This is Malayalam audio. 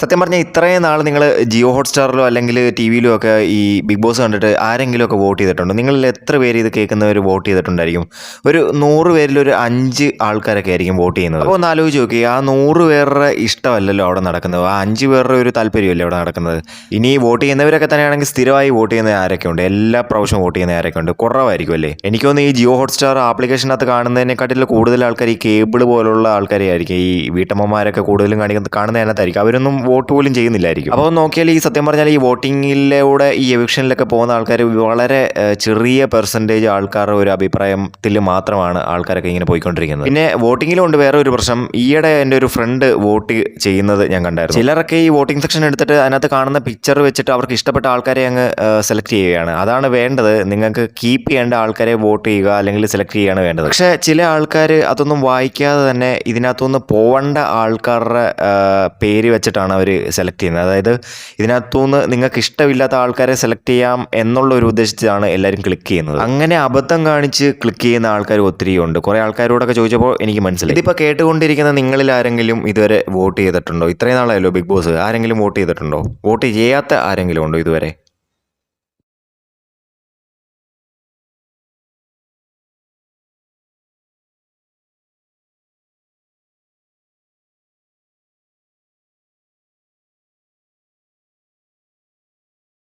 സത്യം പറഞ്ഞാൽ ഇത്രയും നാൾ നിങ്ങൾ ജിയോ ഹോട്ട്സ്റ്റാറിലോ അല്ലെങ്കിൽ ടി വിയിലോ ഒക്കെ ഈ ബിഗ് ബോസ് കണ്ടിട്ട് ആരെങ്കിലും ഒക്കെ വോട്ട് ചെയ്തിട്ടുണ്ടോ? നിങ്ങളിൽ എത്ര പേര് ഇത് കേൾക്കുന്നവർ വോട്ട് ചെയ്തിട്ടുണ്ടായിരിക്കും? ഒരു നൂറ് പേരിൽ ഒരു അഞ്ച് ആൾക്കാരൊക്കെ ആയിരിക്കും വോട്ട് ചെയ്യുന്നത്. അപ്പോൾ ഒന്ന് ആലോചിച്ച് നോക്കി ആ നൂറ് പേരുടെ ഇഷ്ടമല്ലല്ലോ അവിടെ നടക്കുന്നത്. ആ അഞ്ച് പേരുടെ ഒരു താല്പര്യമല്ലേ അവിടെ നടക്കുന്നത്? ഇനി വോട്ട് ചെയ്യുന്നവരൊക്കെ തന്നെയാണെങ്കിൽ സ്ഥിരമായി വോട്ട് ചെയ്യുന്ന ആരൊക്കെ ഉണ്ട്? എല്ലാ പ്രാവശ്യം വോട്ട് ചെയ്യുന്ന ആരൊക്കെ ഉണ്ട്? കുറവായിരിക്കും അല്ലേ? എനിക്ക് തോന്നുന്നു ഈ ജിയോ ഹോട്ട്സ്റ്റാർ ആപ്ലിക്കേഷനകത്ത് കാണുന്നതിനെക്കാട്ടിൽ കൂടുതൽ ആൾക്കാർ ഈ കേബിൾ പോലുള്ള ആൾക്കാരെ ആയിരിക്കും. ഈ വീട്ടമ്മമാരൊക്കെ കൂടുതലും കാണിക്കുന്നത് കാണുന്നതിനകത്തായിരിക്കും. അവരൊന്നും വോട്ട് പോലും ചെയ്യുന്നില്ലായിരിക്കും. അപ്പോൾ നോക്കിയാൽ ഈ സത്യം പറഞ്ഞാൽ ഈ വോട്ടിങ്ങിലൂടെ ഈ എവിക്ഷനിലൊക്കെ പോകുന്ന ആൾക്കാർ വളരെ ചെറിയ പെർസെന്റേജ് ആൾക്കാരുടെ ഒരു അഭിപ്രായത്തിൽ മാത്രമാണ് ആൾക്കാരൊക്കെ ഇങ്ങനെ പോയിക്കൊണ്ടിരിക്കുന്നത്. പിന്നെ വോട്ടിങ്ങിലും ഉണ്ട് വേറെ ഒരു പ്രശ്നം. ഈയിടെ എന്റെ ഒരു ഫ്രണ്ട് വോട്ട് ചെയ്യുന്നത് ഞാൻ കണ്ടായിരുന്നു. ചിലരൊക്കെ ഈ വോട്ടിംഗ് സെക്ഷൻ എടുത്തിട്ട് അതിനകത്ത് കാണുന്ന പിക്ചർ വെച്ചിട്ട് അവർക്ക് ഇഷ്ടപ്പെട്ട ആൾക്കാരെ അങ്ങ് സെലക്ട് ചെയ്യുകയാണ്. അതാണ് വേണ്ടത്. നിങ്ങൾക്ക് കീപ്പ് ചെയ്യേണ്ട ആൾക്കാരെ വോട്ട് ചെയ്യുക അല്ലെങ്കിൽ സെലക്ട് ചെയ്യുകയാണ് വേണ്ടത്. പക്ഷേ ചില ആൾക്കാർ അതൊന്നും വായിക്കാതെ തന്നെ ഇതിനകത്തുനിന്ന് പോവേണ്ട ആൾക്കാരുടെ പേര് വെച്ചിട്ടാണ് അവർ സെലക്ട് ചെയ്യുന്നത്. അതായത് ഇതിനകത്തുനിന്ന് നിങ്ങൾക്ക് ഇഷ്ടമില്ലാത്ത ആൾക്കാരെ സെലക്ട് ചെയ്യാം എന്നുള്ള ഒരു ഉദ്ദേശത്തിലാണ് എല്ലാവരും ക്ലിക്ക് ചെയ്യുന്നത്. അങ്ങനെ അബദ്ധം കാണിച്ച് ക്ലിക്ക് ചെയ്യുന്ന ആൾക്കാർ ഒത്തിരി ഉണ്ട്. കുറേ ആൾക്കാരോടൊക്കെ ചോദിച്ചപ്പോൾ എനിക്ക് മനസ്സിലായി. ഇതിപ്പോൾ കേട്ടുകൊണ്ടിരിക്കുന്ന നിങ്ങളിൽ ആരെങ്കിലും ഇതുവരെ വോട്ട് ചെയ്തിട്ടുണ്ടോ? ഇത്രയും നാളായല്ലോ ബിഗ് ബോസ്. ആരെങ്കിലും വോട്ട് ചെയ്തിട്ടുണ്ടോ? വോട്ട് ചെയ്യാത്ത ആരെങ്കിലും ഉണ്ടോ ഇതുവരെ?